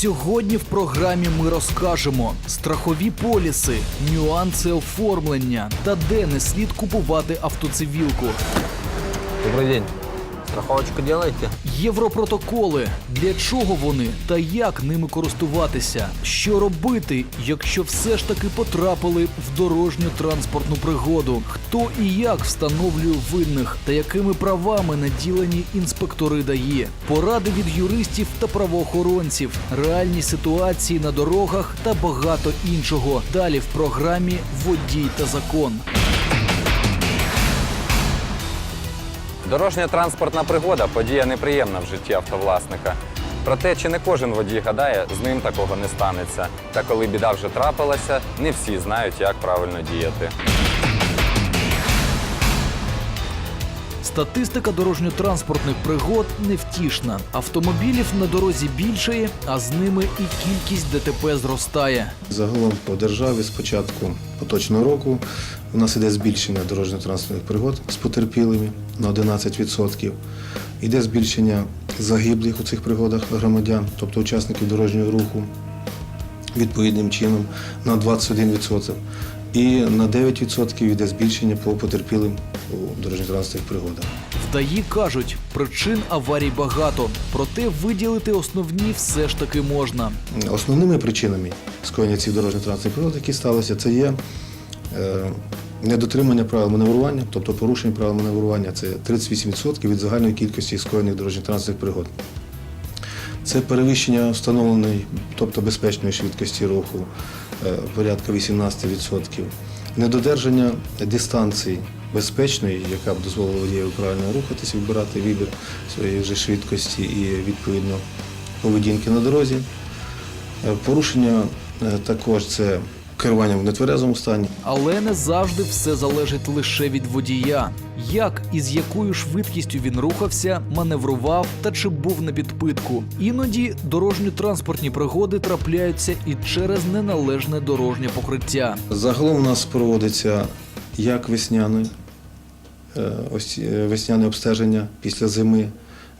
Сьогодні в програмі ми розкажемо страхові поліси, нюанси оформлення та де не слід купувати автоцивілку. Добрий день. Страховочку делаете? Європротоколи, для чого вони та як ними користуватися, що робити, якщо все ж таки потрапили в дорожню транспортну пригоду, хто і як встановлює винних та якими правами наділені інспектори ДАІ, поради від юристів та правоохоронців, реальні ситуації на дорогах та багато іншого. Далі в програмі Водій та закон. Дорожня транспортна пригода подія неприємна в житті автовласника. Проте чи не кожен водій гадає, з ним такого не станеться. Та коли біда вже трапилася, не всі знають, як правильно діяти. Статистика дорожньо-транспортних пригод невтішна. Автомобілів на дорозі більшає, а з ними і кількість ДТП зростає. Загалом по державі з початку поточного року у нас іде збільшення дорожньо-транспортних пригод з потерпілими на 11%. Іде збільшення загиблих у цих пригодах громадян, тобто учасників дорожнього руху, відповідним чином на 21%. І на 9% йде збільшення по потерпілим у дорожньо-транспортних пригодах. Вдаї кажуть, причин аварій багато, проте виділити основні все ж таки можна. Основними причинами скоєння цих дорожньо-транспортних пригод, які сталися, це є е, недотримання правил маневрування, тобто порушення правил маневрування це 38% від загальної кількості скоєних дорожньо-транспортних пригод. Це перевищення встановленої, тобто безпечної швидкості руху, е, порядка 18%. Недодержання дистанції безпечної, яка б дозволила водієві правильно рухатися, вибирати вибір своєї вже швидкості і відповідно поведінки на дорозі. Е, Порушення е, також це керування в нетверезому стані. Але не завжди все залежить лише від водія. Як і з якою швидкістю він рухався, маневрував та чи був на підпитку. Іноді дорожньо-транспортні пригоди трапляються і через неналежне дорожнє покриття. Загалом у нас проводиться як весняне, е, весняне обстеження після зими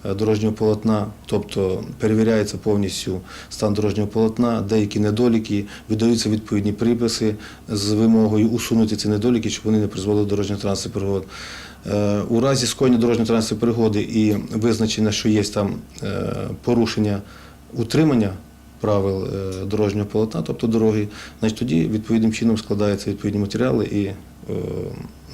дорожнього полотна, тобто перевіряється повністю стан дорожнього полотна, деякі недоліки, видаються відповідні приписи з вимогою усунути ці недоліки, щоб вони не призвели до дорожнього транспорту пригод. Е, У разі скоєння дорожньої транспортної пригоди і визначено, що є там е, порушення утримання правил е, дорожнього полотна, тобто дороги, значить тоді відповідним чином складаються відповідні матеріали і е,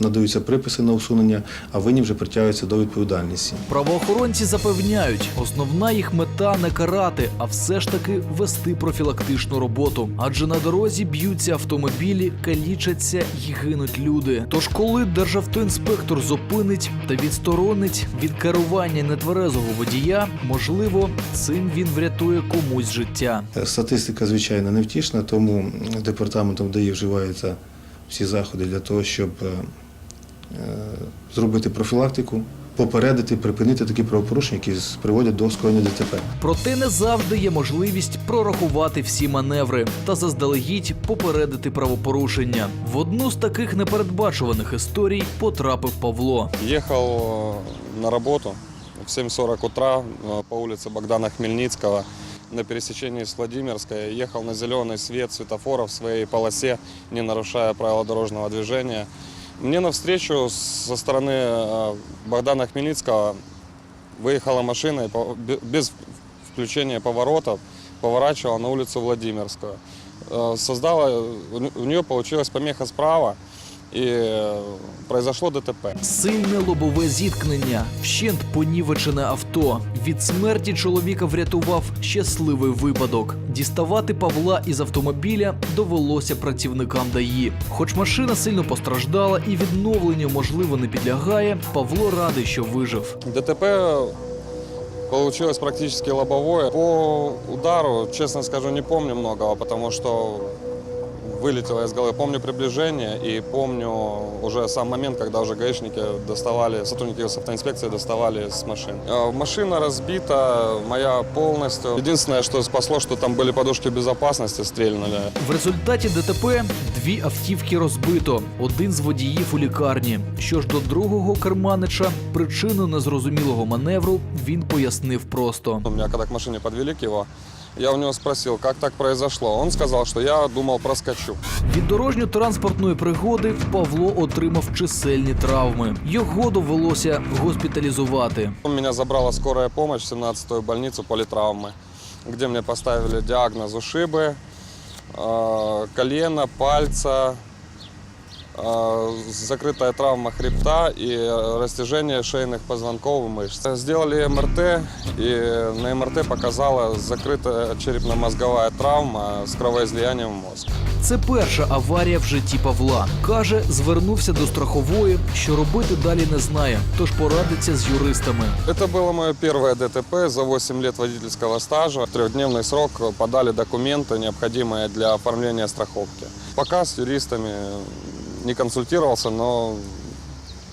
надаються приписи на усунення, а винні вже притягуються до відповідальності. Правоохоронці запевняють, основна їх мета не карати, а все ж таки вести профілактичну роботу. Адже на дорозі б'ються автомобілі, калічаться і гинуть люди. Тож, коли державтоінспектор зупинить та відсторонить від керування нетверезого водія, можливо, цим він врятує комусь життя. Е, Статистика, звичайно, невтішна, тому департаментом ДАІ вживаються всі заходи для того, щоб е, е, зробити профілактику, попередити, припинити такі правопорушення, які приводять до скоєння ДТП. Проте не завжди є можливість прорахувати всі маневри та заздалегідь попередити правопорушення. В одну з таких непередбачуваних історій потрапив Павло. Ехал э, на работу в 7.40 утра по улице Богдана Хмельницкого на пересечении с Владимирской. Ехал на зеленый свет светофора в своей полосе, не нарушая правила дорожного движения. Мне навстречу со стороны э, Богдана Хмельницкого выехала машина без включения поворотов поворачивала на улицу Владимирскую. Э, Создала, у нее получилась помеха справа и э, произошло ДТП. Сильне лобове зіткнення, вщент понівечене авто. Від смерті чоловіка врятував щасливий випадок. Діставати Павла із автомобіля довелося працівникам ДАІ. Хоч машина сильно постраждала і відновленню можливо не підлягає, Павло радий, що вижив. ДТП получилось практически лобовое. По удару, честно скажу, не помню многого, потому что вылетело из головы. Помню приближение и помню уже сам момент, когда уже гаишники доставали, сотрудники автоинспекции доставали с машин. Э, Машина разбита, моя полностью. Единственное, что спасло, что там были подушки безопасности, стрельнули. В результаті ДТП дві автівки розбито, один з водіїв у лікарні. Що ж до другого керманича, причину незрозумілого маневру він пояснив просто. У меня, когда к машине подвели к его, Я у него спросил, как так произошло. Он сказал, что я думал проскочу. Від дорожньо-транспортної пригоди Павло отримав чисельні травми. Його довелося госпіталізувати. Меня забрала скорая помощь в 17-ю больницу политравмы, где мне поставили диагноз ушибы, э, колено, пальца, э, закрытая травма хребта и э, растяжение шейных позвонков и мышц. Сделали МРТ, и на МРТ показала закрытая черепно-мозговая травма с кровоизлиянием в мозг. Це перша аварія в житті Павла. Каже, звернувся до страхової, що робити далі не знає, тож порадиться з юристами. Это было мое первое ДТП за 8 лет водительского стажа. В трехдневный срок подали документы, необходимые для оформления страховки. Пока с юристами не консультировался, но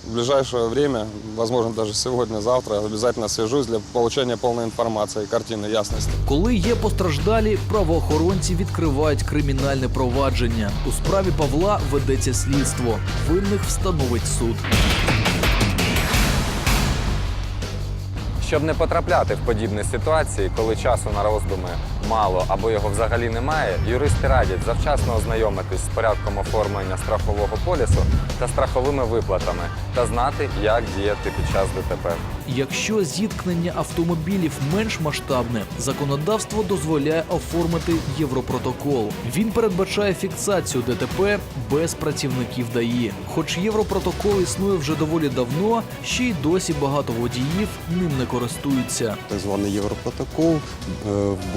в ближайшее время, возможно, даже сегодня-завтра, обязательно свяжусь для получения полной информации и картины ясности. Коли є постраждалі, правоохоронці відкривають кримінальне провадження. У справі Павла ведеться слідство. Винних встановить суд. Щоб не потрапляти в подібні ситуації, коли часу на роздуми мало або його взагалі немає, юристи радять завчасно ознайомитись з порядком оформлення страхового полісу та страховими виплатами та знати, як діяти під час ДТП. Якщо зіткнення автомобілів менш масштабне, законодавство дозволяє оформити Європротокол. Він передбачає фіксацію ДТП без працівників ДАІ. Хоч Європротокол існує вже доволі давно, ще й досі багато водіїв ним не користуються. Так званий Європротокол е,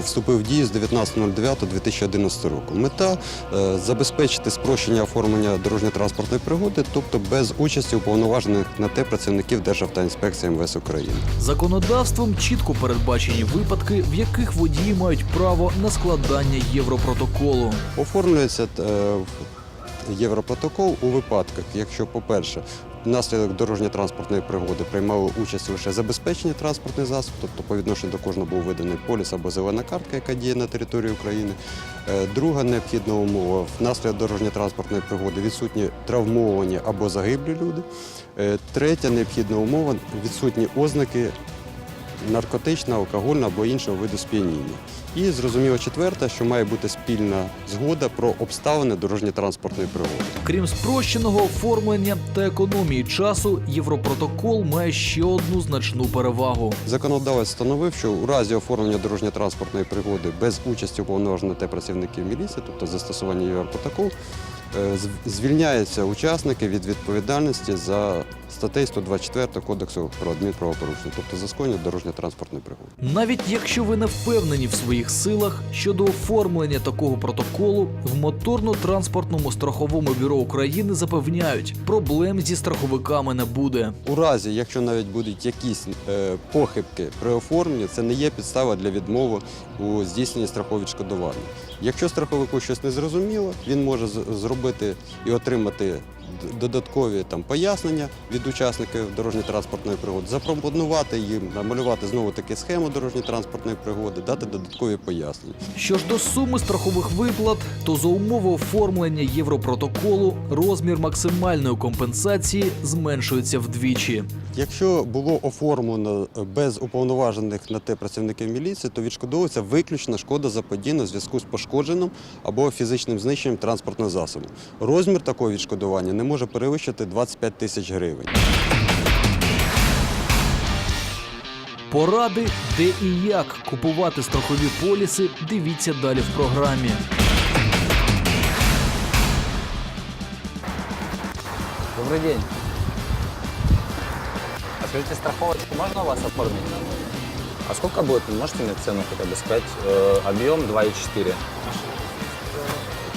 вступив дію з 19.09.2011 року. Мета е, забезпечити спрощення оформлення дорожньо-транспортної пригоди, тобто без участі уповноважених на те працівників Державтоінспекції МВС України. Законодавством чітко передбачені випадки, в яких водії мають право на складання Європротоколу. Оформлюється е, Європротокол у випадках, якщо, по-перше, внаслідок дорожньо-транспортної пригоди приймали участь лише забезпечені транспортний засіб, тобто по відношенню до кожного був виданий поліс або зелена картка, яка діє на території України. Е, Друга необхідна умова внаслідок дорожньо-транспортної пригоди відсутні травмовані або загиблі люди. Е, Третя необхідна умова відсутні ознаки наркотичного, алкогольного або іншого виду сп'яніння. І зрозуміло четверта, що має бути спільна згода про обставини дорожньо-транспортної пригоди. Крім спрощеного оформлення та економії часу, Європротокол має ще одну значну перевагу. Законодавець встановив, що у разі оформлення дорожньо-транспортної пригоди без участі уповноважених та працівників міліції, тобто застосування Європротоколу, е, звільняються учасники від відповідальності за статтею 124 Кодексу про адмінправопорушення, тобто за скоєння дорожньо-транспортної пригоди. Навіть якщо ви не впевнені в своїх силах щодо оформлення такого протоколу, в моторно-транспортному страховому бюро України запевняють, проблем зі страховиками не буде. У разі, якщо навіть будуть якісь е, похибки при оформленні, це не є підстава для відмови у здійсненні страхового відшкодування. Якщо страховику щось не зрозуміло, він може зробити і отримати додаткові там пояснення від учасників дорожньо-транспортної пригоди, запропонувати їм намалювати знову таки схему дорожньо-транспортної пригоди, дати додаткові пояснення. Що ж до суми страхових виплат, то за умови оформлення Європротоколу розмір максимальної компенсації зменшується вдвічі. Якщо було оформлено без уповноважених на те працівників міліції, то відшкодовується виключно шкода заподіяна в зв'язку з пошкодженим або фізичним знищенням транспортного засобу. Розмір такого відшкодування не може перевищити 25 тисяч гривень. Поради, де і як купувати страхові поліси, дивіться далі в програмі. Добрый день. А скажите, страховочку можно у вас оформить? А сколько будет? Можете мне цену хотя бы сказать? Э, объем 2,4.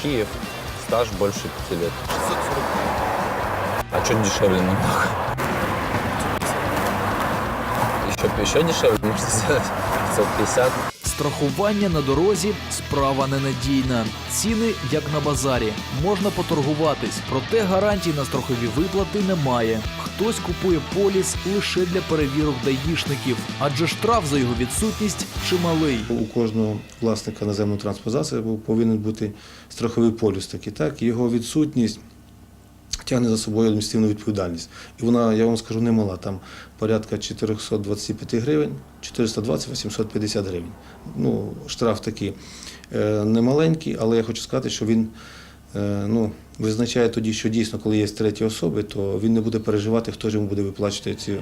Киев. Стаж больше 5 лет. А что дешевле намного? Еще, еще дешевле можете сделать? 550. Страхування на дорозі справа ненадійна. Ціни як на базарі. Можна поторгуватись, проте гарантій на страхові виплати немає. Хтось купує поліс лише для перевірок даїшників, адже штраф за його відсутність чималий. У кожного власника наземного транспортного засобу повинен бути страховий полюс такий. Так? Його відсутність тягне за собою адміністративну відповідальність. І вона, я вам скажу, немала. Там порядка 425 гривень, 420-850 гривень. Ну, штраф такий е, немаленький, але я хочу сказати, що він е, ну, визначає тоді, що дійсно, коли є треті особи, то він не буде переживати, хто ж йому буде виплачувати е,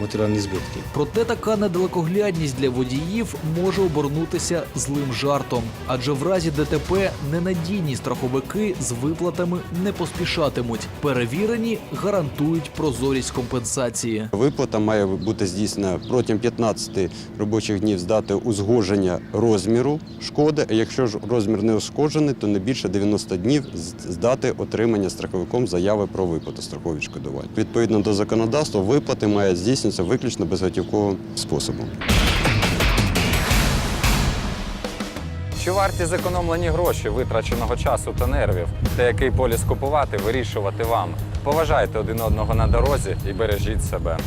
матеріальні збитки. Проте така недалекоглядність для водіїв може обернутися злим жартом, адже в разі ДТП ненадійні страховики з виплатами не поспішатимуть. Перевірені гарантують прозорість компенсації. Виплата має бути здійснена протягом 15 робочих днів з дати узгодження розміру шкоди. А якщо ж розмір не узгоджений, то не більше 90 днів з- з дати отримання страховиком заяви про виплату страхового відшкодування. Відповідно до законодавства, виплати мають здійснюватися виключно безготівковим способом. Чи варті зекономлені гроші, витраченого часу та нервів? Та який поліс купувати, вирішувати вам. Поважайте один одного на дорозі і бережіть себе.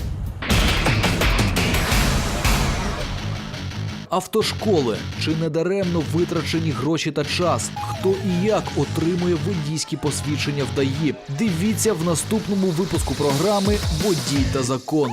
Автошколи чи недаремно витрачені гроші та час? Хто і як отримує водійські посвідчення в ДАІ? Дивіться в наступному випуску програми Водій та закон.